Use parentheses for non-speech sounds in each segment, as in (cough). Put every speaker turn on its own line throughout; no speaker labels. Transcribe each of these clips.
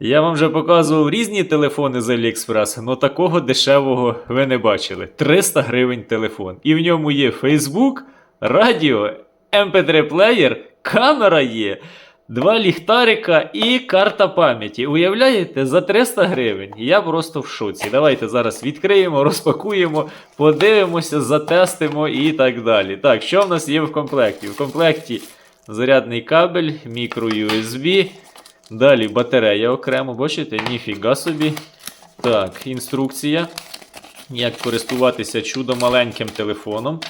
Я вам вже показував різні телефони з AliExpress, але такого дешевого ви не бачили. 300 гривень телефон. І в ньому є Facebook, радіо, MP3 плеєр, камера є, два ліхтарика і карта пам'яті. Уявляєте, за 300 гривень. Я просто в шоці. Давайте зараз відкриємо, розпакуємо, подивимося, затестимо і так далі. Так, що в нас є в комплекті? В комплекті зарядний кабель, мікро USB. Далі батарея окремо, бачите, ніфіга собі. Так, інструкція. Як користуватися чудо маленьким телефоном.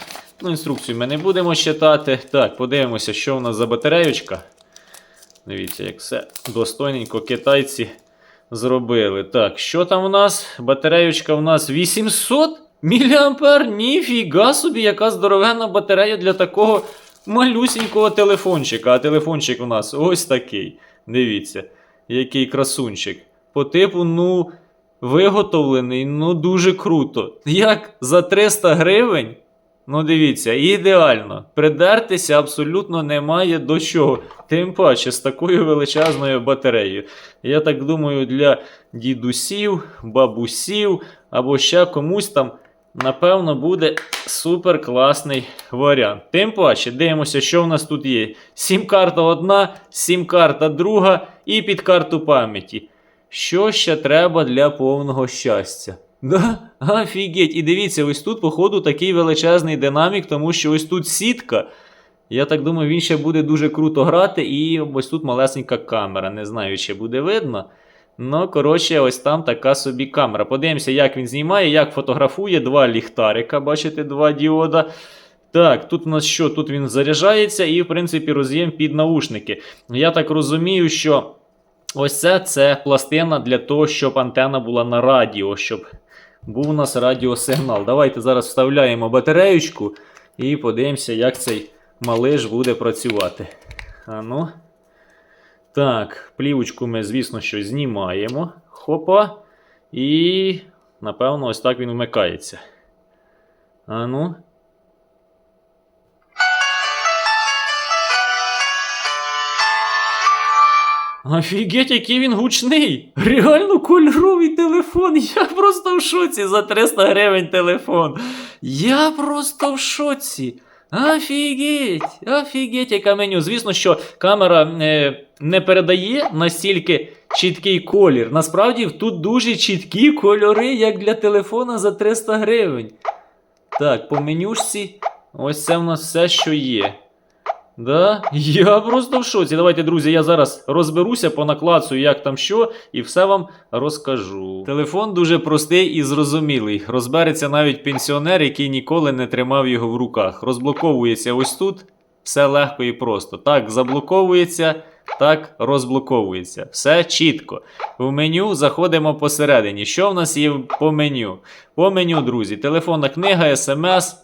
Ну, інструкцію ми не будемо читати. Так, подивимося, що в нас за батареючка. Дивіться, як все достойненько китайці зробили. Так, що там у нас? Батареючка у нас 800 мА. Ніфіга собі, яка здоровенна батарея для такого малюсінького телефончика. А телефончик у нас ось такий. Дивіться, який красунчик. По типу, ну, виготовлений, ну, дуже круто. Як за 300 гривень? Ну, дивіться, ідеально. Придертися абсолютно немає до чого. Тим паче з такою величезною батареєю. Я так думаю, для дідусів, бабусів або ще комусь там, напевно, буде супер класний варіант. Тим паче, дивимося, що в нас тут є. Сім-карта одна, сім-карта друга і під карту пам'яті. Що ще треба для повного щастя? (laughs) Да? Офігеть. І дивіться, ось тут, походу, такий величезний динамік, тому що ось тут сітка. Я так думаю, він ще буде дуже круто грати, і ось тут малесенька камера. Не знаю, чи буде видно. Ну, коротше, ось там така собі камера. Подивимося, як він знімає, як фотографує. Два ліхтарика, бачите, два діода. Так, тут у нас що? Тут він заряджається і, в принципі, роз'єм під наушники. Я так розумію, що ось це, це пластина для того, щоб антена була на радіо, щоб був у нас радіосигнал. Давайте зараз вставляємо батареючку і подивимося, як цей малиш буде працювати. А ну. Так, плівочку ми, звісно, що знімаємо. Хопа. І, напевно, ось так він вмикається. А ну. Офігеть, який він гучний! Реально кольоровий телефон. Я просто в шоці за 300 гривень телефон. Я просто в шоці. Офігеть, офігеть, яке меню. Звісно, що камера е, не передає настільки чіткий колір. Насправді тут дуже чіткі кольори, як для телефона за 300 гривень. Так, по менюшці ось це в нас все, що є. Да? Я просто в шоці. Давайте, друзі, я зараз розберуся, понаклацую, як там що, і все вам розкажу. Телефон дуже простий і зрозумілий. Розбереться навіть пенсіонер, який ніколи не тримав його в руках. Розблоковується ось тут. Все легко і просто. Так, заблоковується, так, розблоковується. Все чітко. В меню заходимо посередині. Що в нас є по меню? По меню, друзі, телефонна книга, смс,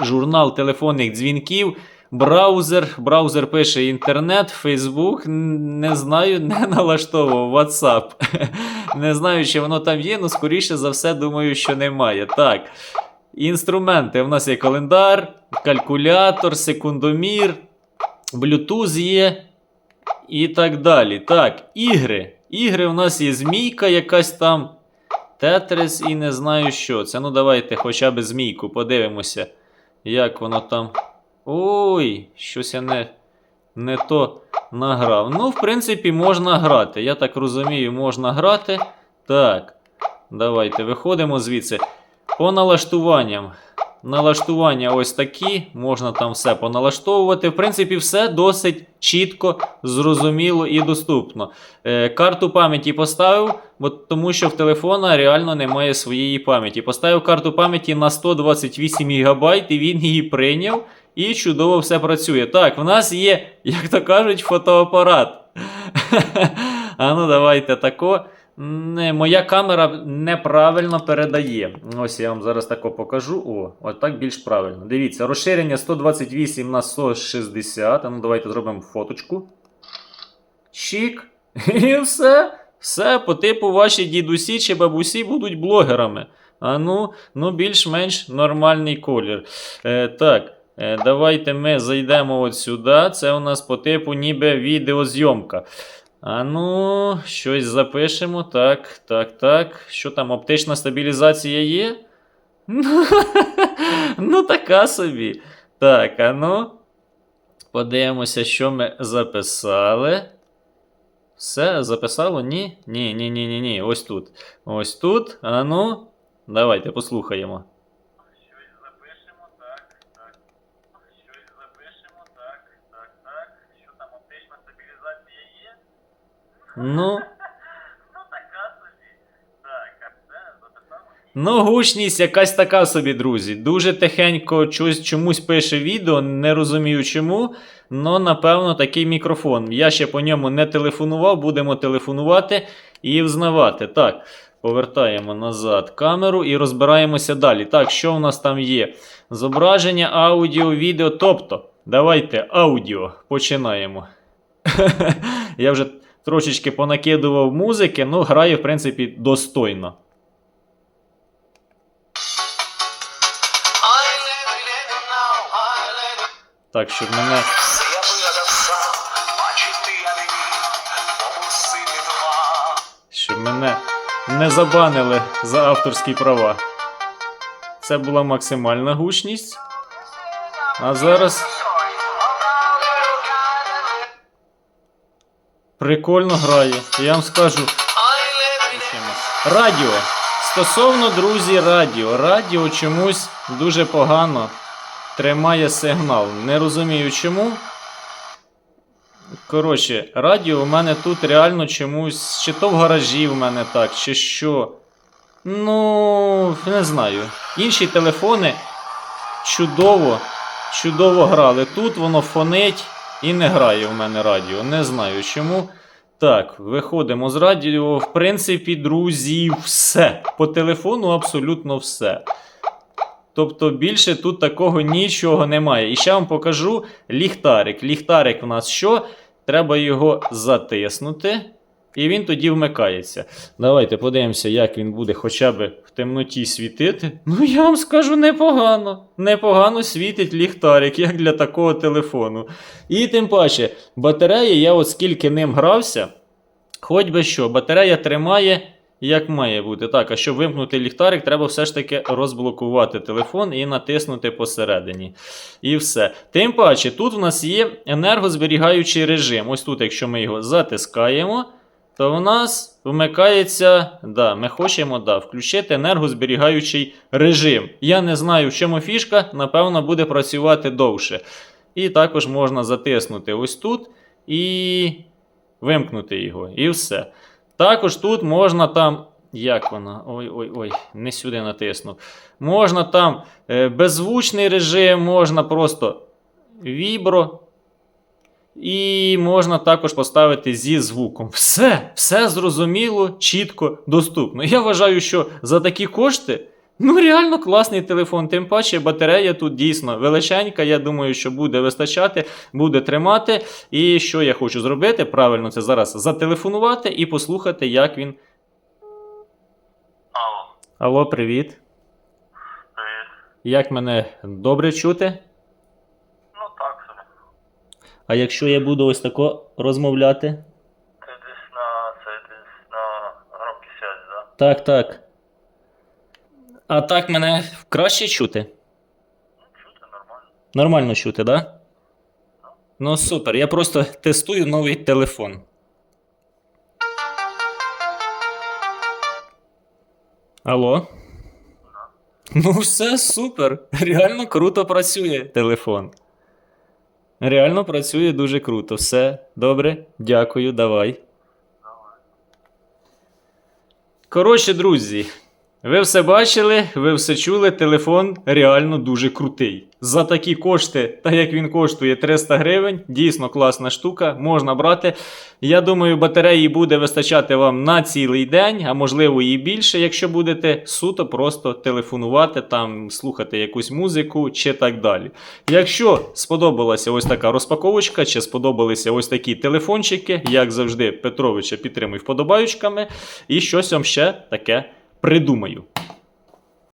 журнал телефонних дзвінків. Браузер, браузер пише інтернет, Фейсбук, не знаю, (laughs) не налаштовував WhatsApp. (laughs) Не знаю, чи воно там є, але скоріше за все, думаю, що немає. Так. Інструменти. У нас є календар, калькулятор, секундомір, Bluetooth є і так далі. Так, ігри. Ігри у нас є змійка якась там. Тетрис і не знаю що. Це ну давайте хоча б змійку подивимося, як воно там. Ой, щось я не не то награв. Ну, в принципі, можна грати. Я так розумію, можна грати. Так, давайте виходимо звідси. По налаштуванням. Налаштування ось такі, можна там все поналаштовувати. В принципі, все досить чітко, зрозуміло і доступно. Е, карту пам'яті поставив, бо, тому що в телефона реально немає своєї пам'яті. Поставив карту пам'яті на 128 ГБ, і він її прийняв. І чудово все працює. Так, в нас є, як то кажуть, фотоапарат. (laughs) а ну, давайте тако. Не, Моя камера неправильно передає. Ось я вам зараз тако покажу. О, от так більш правильно. Дивіться, розширення 128 на 160. А ну, давайте зробимо фоточку. Чік. (laughs) І все. Все по типу ваші дідусі чи бабусі будуть блогерами. А ну, ну більш-менш нормальний колір. Е, Так. Давайте ми зайдемо от сюди. Це у нас по типу ніби відеозйомка. А ну, щось запишемо. Так, так, так. Що там, оптична стабілізація є? (laughs) Ну, така собі. Так, а ну. Подивимося, що ми записали. Все, записало? Ні? Ні, ні, ні, ні, ні. Ось тут. Ось тут. А ну. Давайте послухаємо. Щось запишемо, так, так. Щось запишемо, так, так, так. Що там оптична стабілізація є?
Ну,
Ну? Ну, гучність якась така собі, друзі. Дуже тихенько чогось, чомусь пише відео, не розумію чому. Ну, напевно, такий мікрофон. Я ще по ньому не телефонував, будемо телефонувати і взнавати. Так, повертаємо назад камеру і розбираємося далі. Так, що в нас там є? Зображення, аудіо, відео. Тобто, давайте аудіо починаємо. (laughs) Я вже трошечки понакидував музики, ну грає, в принципі, достойно. Так, щоб мене. Щоб мене не забанили за авторські права. Це була максимальна гучність. А зараз прикольно грає. Я вам скажу. Радіо. Стосовно друзі, радіо. Радіо чомусь дуже погано тримає сигнал. Не розумію чому. Коротше, радіо у мене тут реально чомусь. Чи то в гаражі в мене так, чи що. Ну, не знаю. Інші телефони чудово, чудово грали. Тут воно фонить і не грає в мене радіо. Не знаю чому. Так, виходимо з радіо. В принципі, друзі, все. По телефону абсолютно все. Тобто більше тут такого нічого немає. І ще вам покажу ліхтарик. Ліхтарик в нас що? Треба його затиснути, і він тоді вмикається. Давайте подивимося, як він буде хоча б в темноті світити. Ну, я вам скажу непогано. Непогано світить ліхтарик, як для такого телефону. І тим паче, батарея, я от скільки ним грався, хоч би що, батарея тримає. Як має бути. Так, а щоб вимкнути ліхтарик, треба все ж таки розблокувати телефон і натиснути посередині. І все. Тим паче, тут в нас є енергозберігаючий режим. Ось тут, якщо ми його затискаємо, то в нас вмикається. Да, Ми хочемо да, включити енергозберігаючий режим. Я не знаю, в чому фішка, напевно, буде працювати довше. І також можна затиснути ось тут і вимкнути його. І все. Також тут можна там. Як вона? Ой-ой-ой, не сюди натиснув. Можна там е, беззвучний режим, можна просто вібро. І можна також поставити зі звуком. Все, все зрозуміло, чітко, доступно. Я вважаю, що за такі кошти. Ну, реально класний телефон. Тим паче батарея тут дійсно величенька. Я думаю, що буде вистачати, буде тримати. І що я хочу зробити? Правильно, це зараз зателефонувати і послухати, як він.
Алло,
Алло, привіт.
привіт.
Як мене добре чути?
Ну так.
А якщо я буду ось тако розмовляти?
Ти десь на це десь на громкій связі, да?
Так, так. А так мене краще чути?
Ну, чути нормально.
Нормально чути, да? Ну супер. Я просто тестую новий телефон. Алло? Ну, все супер. Реально круто працює телефон. Реально працює дуже круто. Все добре. Дякую, давай. Коротше, друзі, ви все бачили, ви все чули, телефон реально дуже крутий. За такі кошти, та як він коштує 300 гривень, дійсно класна штука, можна брати. Я думаю, батареї буде вистачати вам на цілий день, а можливо і більше, якщо будете суто просто телефонувати, там, слухати якусь музику чи так далі. Якщо сподобалася ось така розпаковочка, чи сподобалися ось такі телефончики, як завжди, Петровича підтримуй вподобаючками, і щось вам ще таке придумаю.